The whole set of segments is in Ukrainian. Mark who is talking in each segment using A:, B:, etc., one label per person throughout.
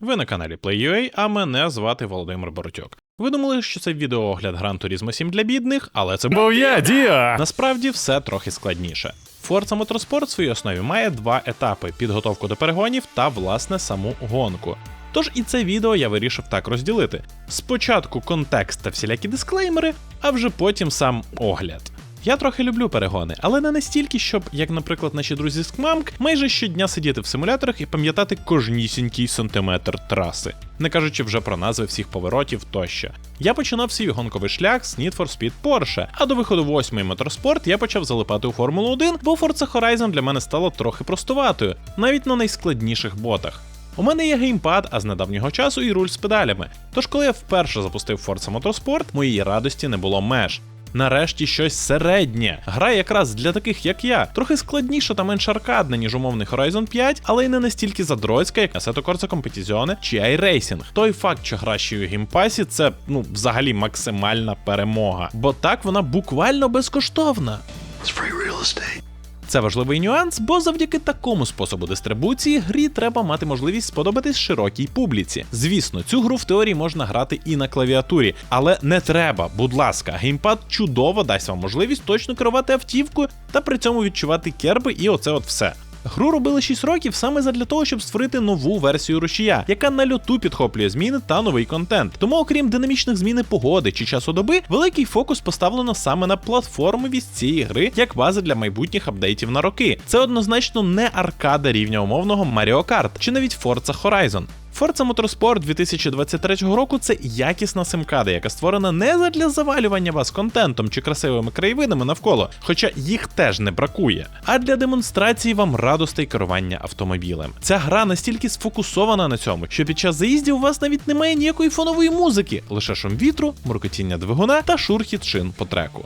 A: Ви на каналі Play.ua, а мене звати Володимир Боротюк. Ви думали, що це відеоогляд Gran Turismo 7 для бідних, але це був я, Діа! Насправді все трохи складніше. Forza Motorsport в своїй основі має два етапи: підготовку до перегонів та власне саму гонку. Тож і це відео я вирішив так розділити: спочатку контекст та всілякі дисклеймери, а вже потім сам огляд. Я трохи люблю перегони, але не настільки, щоб, як, наприклад, наші друзі з КМАМК, майже щодня сидіти в симуляторах і пам'ятати кожнісінький сантиметр траси, не кажучи вже про назви всіх поворотів тощо. Я починав свій гонковий шлях з Need for Speed Porsche, а до виходу восьмої Motorsport я почав залипати у Формулу 1, бо Forza Horizon для мене стала трохи простуватою, навіть на найскладніших ботах. У мене є геймпад, а з недавнього часу і руль з педалями. Тож, коли я вперше запустив Forza Motorsport, моїй радості не було меж. Нарешті щось середнє. Гра якраз для таких, як я, трохи складніша та менш аркадна, ніж умовний Horizon 5, але й не настільки задротська, як Assetto Corsa Competizione чи iRacing. Той факт, що гра ще у геймпасі, це ну взагалі максимальна перемога. Бо так вона буквально безкоштовна.
B: It's free real estate.
A: Це важливий нюанс, бо завдяки такому способу дистрибуції грі треба мати можливість сподобатись широкій публіці. Звісно, цю гру в теорії можна грати і на клавіатурі, але не треба, будь ласка, геймпад чудово дасть вам можливість точно керувати автівкою та при цьому відчувати керби і оце от все. Гру робили 6 років саме задля того, щоб створити нову версію рушія, яка на люту підхоплює зміни та новий контент. Тому, окрім динамічних зміни погоди чи часу доби, великий фокус поставлено саме на платформовість цієї гри як база для майбутніх апдейтів на роки. Це однозначно не аркада рівня умовного Mario Kart чи навіть Forza Horizon. Forza Motorsport 2023 року це якісна симкада, яка створена не задля завалювання вас контентом чи красивими краєвидами навколо, хоча їх теж не бракує, а для демонстрації вам радостей керування автомобілем. Ця гра настільки сфокусована на цьому, що під час заїздів у вас навіть немає ніякої фонової музики, лише шум вітру, муркотіння двигуна та шурхіт шин по треку.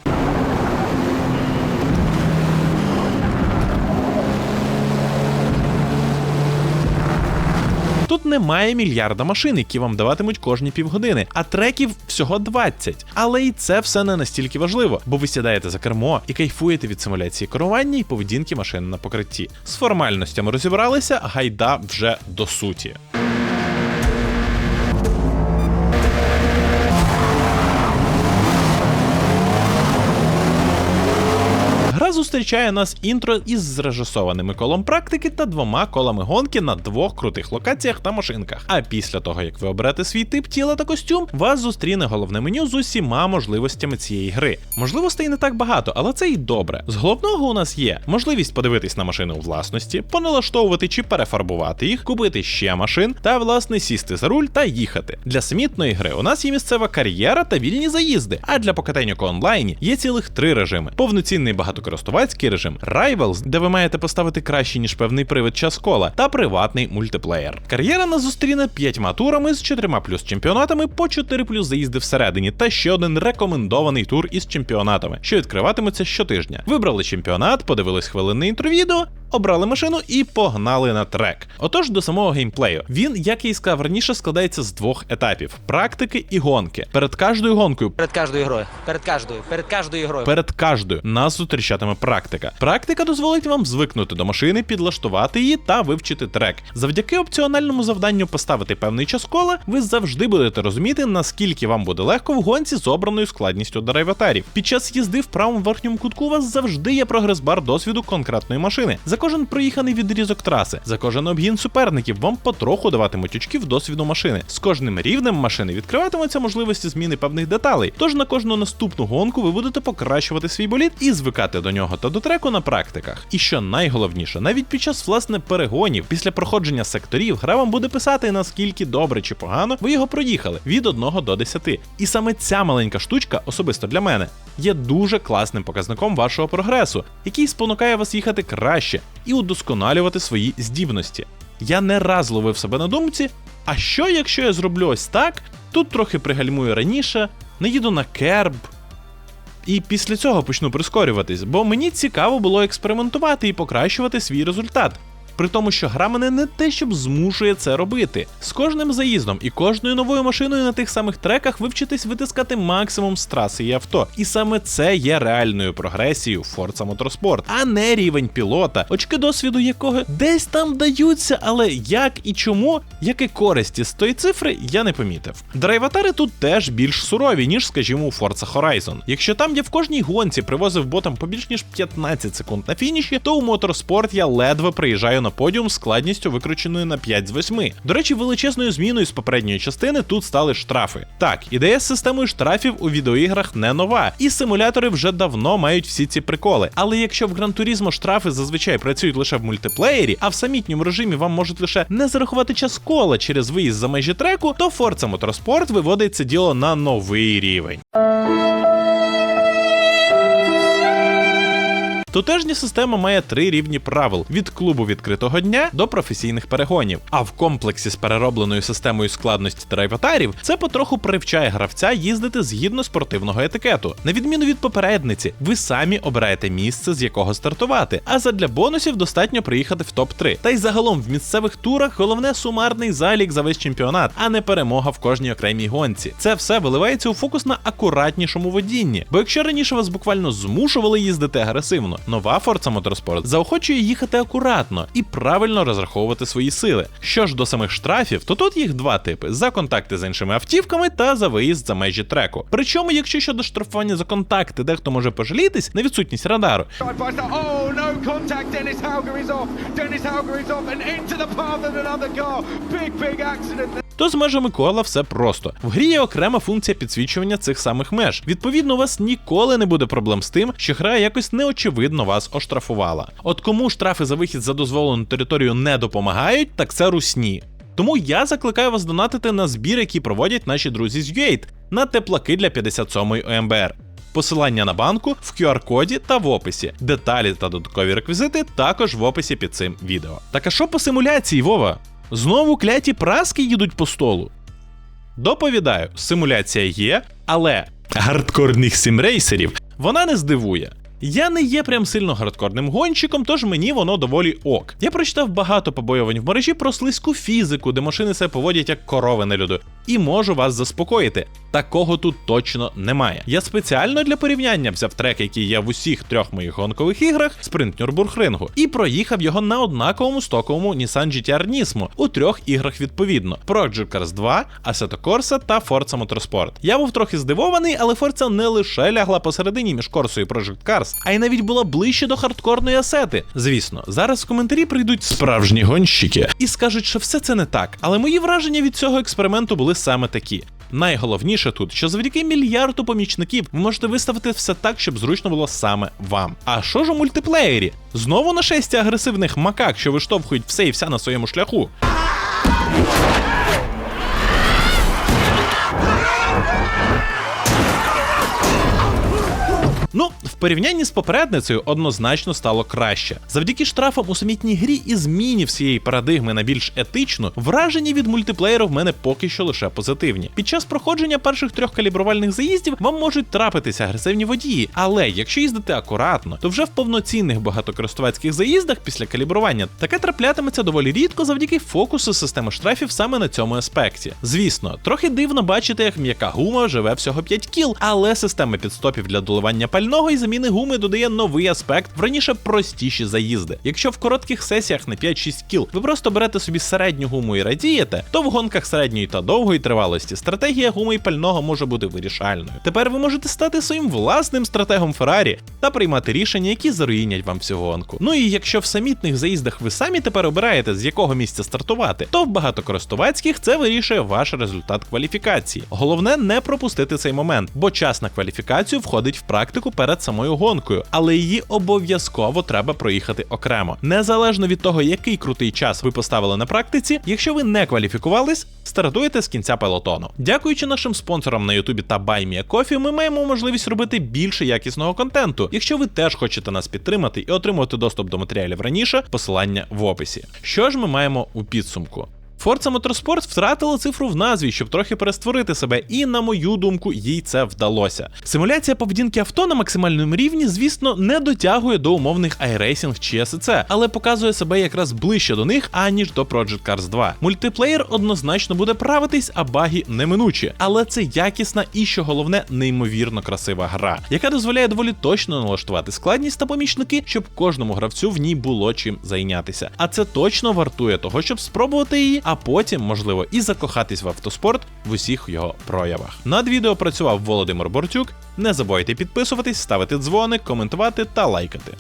A: Тут немає мільярда машин, які вам даватимуть кожні півгодини, а треків всього 20. Але і це все не настільки важливо, бо ви сідаєте за кермо і кайфуєте від симуляції керування і поведінки машини на покритті. З формальностями розібралися, гайда вже до суті. Зустрічає нас інтро із зрежисованими колом практики та двома колами гонки на двох крутих локаціях та машинках. А після того, як ви оберете свій тип тіла та костюм, вас зустріне головне меню з усіма можливостями цієї гри. Можливостей не так багато, але це і добре. З головного у нас є можливість подивитись на машини у власності, поналаштовувати чи перефарбувати їх, купити ще машин та власне сісти за руль та їхати. Для самітної гри у нас є місцева кар'єра та вільні заїзди. А для покатеньок онлайні є цілих три режими: повноцінний багатокористувацький режим, Rivals, де ви маєте поставити краще ніж певний привид час кола, та приватний мультиплеєр. Кар'єра нас зустріне п'ятьма турами з чотирма плюс чемпіонатами по 4 плюс заїзди всередині, та ще один рекомендований тур із чемпіонатами, що відкриватимуться щотижня. Вибрали чемпіонат, подивились хвилинне інтровідео, обрали машину і погнали на трек. Отож, до самого геймплею. Він, як я і сказав раніше, складається з двох етапів: практики і гонки. Перед кожною гонкою
C: Перед каждою грою. Перед каждою. Перед каждою грою.
A: Перед кожною нас зустрічатиме практика. Практика Практика дозволить вам звикнути до машини, підлаштувати її та вивчити трек. Завдяки опціональному завданню поставити певний час кола, ви завжди будете розуміти, наскільки вам буде легко в гонці з обраною складністю драйватарів. Під час їзди в правому верхньому кутку у вас завжди є прогрес-бар досвіду конкретної машини. За кожен проїханий відрізок траси, за кожен обгін суперників вам потроху даватимуть очків досвіду машини. З кожним рівнем машини відкриватимуться можливості зміни певних деталей. Тож на кожну наступну гонку ви будете покращувати свій болід і звикати до нього та до треку на практиках. І що найголовніше, навіть під час власне перегонів, після проходження секторів, гра вам буде писати наскільки добре чи погано ви його проїхали від 1 до 10. І саме ця маленька штучка, особисто для мене, є дуже класним показником вашого прогресу, який спонукає вас їхати краще і удосконалювати свої здібності. Я не раз ловив себе на думці, а що якщо я зроблю ось так, тут трохи пригальмую раніше, не їду на керб, і після цього почну прискорюватись, бо мені цікаво було експериментувати і покращувати свій результат. При тому, що гра мене не те, щоб змушує це робити. З кожним заїздом і кожною новою машиною на тих самих треках ви вчитесь витискати максимум з траси і авто. І саме це є реальною прогресією Forza Motorsport, а не рівень пілота, очки досвіду якого десь там даються, але як і чому, як і користі з тої цифри, я не помітив. Драйватари тут теж більш сурові, ніж, скажімо, у Forza Horizon. Якщо там я в кожній гонці привозив ботам по більш ніж 15 секунд на фініші, то у Motorsport я ледве приїжджаю на подіум з складністю викрученою на 5 з 8. До речі, величезною зміною з попередньої частини тут стали штрафи. Так, ідея з системою штрафів у відеоіграх не нова, і симулятори вже давно мають всі ці приколи. Але якщо в Gran штрафи зазвичай працюють лише в мультиплеєрі, а в самітньому режимі вам можуть лише не зарахувати час кола через виїзд за межі треку, то Forza Motorsport виводить це діло на новий рівень. Тутежня система має три рівні правил: від клубу відкритого дня до професійних перегонів. А в комплексі з переробленою системою складності драйватарів це потроху привчає гравця їздити згідно спортивного етикету. На відміну від попередниці, ви самі обираєте місце, з якого стартувати. А задля бонусів достатньо приїхати в топ-3. Та й загалом в місцевих турах головне сумарний залік за весь чемпіонат, а не перемога в кожній окремій гонці. Це все виливається у фокус на акуратнішому водінні. Бо якщо раніше вас буквально змушували їздити агресивно, нова Forza Motorsport заохочує їхати акуратно і правильно розраховувати свої сили. Що ж до самих штрафів, то тут їх два типи: за контакти з іншими автівками та за виїзд за межі треку. Причому, якщо щодо штрафування за контакти, дехто може пожалітись на відсутність радару.
B: Dennis Hauger is off and into the path of another car. Big, big accident.
A: То з межами кола все просто. В грі є окрема функція підсвічування цих самих меж. Відповідно, у вас ніколи не буде проблем з тим, що гра якось неочевидно вас оштрафувала. От кому штрафи за вихід за дозволену територію не допомагають, так це русні. Тому я закликаю вас донатити на збір, який проводять наші друзі з UAID на теплаки для 57-ї ОМБР. Посилання на банку в QR-коді та в описі. Деталі та додаткові реквізити також в описі під цим відео. Так а що по симуляції, Вова? Знову кляті праски їдуть по столу. Доповідаю, симуляція є, але гардкорних симрейсерів вона не здивує. Я не є прям сильно гардкорним гонщиком, тож мені воно доволі ок. Я прочитав багато побоювань в мережі про слизьку фізику, де машини себе поводять як корови на льоду, і можу вас заспокоїти. Такого тут точно немає. Я спеціально для порівняння взяв трек, який є в усіх трьох моїх гонкових іграх, спринт Нюрбургрингу, і проїхав його на однаковому стоковому Nissan GTR Nismo у трьох іграх відповідно: Project Cars 2, Assetto Corsa та Forza Motorsport. Я був трохи здивований, але Forza не лише лягла посередині між Corsa і Project Cars, а й навіть була ближче до хардкорної асети. Звісно, зараз в коментарі прийдуть справжні гонщики і скажуть, що все це не так, але мої враження від цього експерименту були саме такі. Найголовніше тут, що завдяки мільярду помічників ви можете виставити все так, щоб зручно було саме вам. А що ж у мультиплеєрі? Знову нашестя агресивних макак, що виштовхують все і вся на своєму шляху. Ну, в порівнянні з попередницею однозначно стало краще. Завдяки штрафам у самітній грі і зміні всієї парадигми на більш етичну, враження від мультиплеєру в мене поки що лише позитивні. Під час проходження перших трьох калібрувальних заїздів вам можуть трапитися агресивні водії, але якщо їздити акуратно, то вже в повноцінних багатокористувацьких заїздах після калібрування таке траплятиметься доволі рідко завдяки фокусу системи штрафів саме на цьому аспекті. Звісно, трохи дивно бачити, як м'яка гума живе всього 5 кіл, але система підстопів для доливання пального і заміни гуми додає новий аспект в раніше простіші заїзди. Якщо в коротких сесіях на 5-6 кіл ви просто берете собі середню гуму і радієте, то в гонках середньої та довгої тривалості стратегія гуми і пального може бути вирішальною. Тепер ви можете стати своїм власним стратегом Феррарі та приймати рішення, які заруїнять вам всю гонку. Ну і якщо в самітних заїздах ви самі тепер обираєте, з якого місця стартувати, то в багатокористувацьких це вирішує ваш результат кваліфікації. Головне не пропустити цей момент, бо час на кваліфікацію входить в практику перед самою гонкою, але її обов'язково треба проїхати окремо. Незалежно від того, який крутий час ви поставили на практиці, якщо ви не кваліфікувались, стартуєте з кінця пелотону. Дякуючи нашим спонсорам на Ютубі та BuyMeACoffee, ми маємо можливість робити більше якісного контенту. Якщо ви теж хочете нас підтримати і отримувати доступ до матеріалів раніше, посилання в описі. Що ж ми маємо у підсумку? Forza Motorsport втратила цифру в назві, щоб трохи перестворити себе, і, на мою думку, їй це вдалося. Симуляція поведінки авто на максимальному рівні, звісно, не дотягує до умовних iRacing чи SC, але показує себе якраз ближче до них, аніж до Project Cars 2. Мультиплеєр однозначно буде правитись, а баги неминучі. Але це якісна і, що головне, неймовірно красива гра, яка дозволяє доволі точно налаштувати складність та помічники, щоб кожному гравцю в ній було чим зайнятися. А це точно вартує того, щоб спробувати її, а потім, можливо, і закохатись в автоспорт в усіх його проявах. Над відео працював Володимир Бортюк. Не забувайте підписуватись, ставити дзвоник, коментувати та лайкати.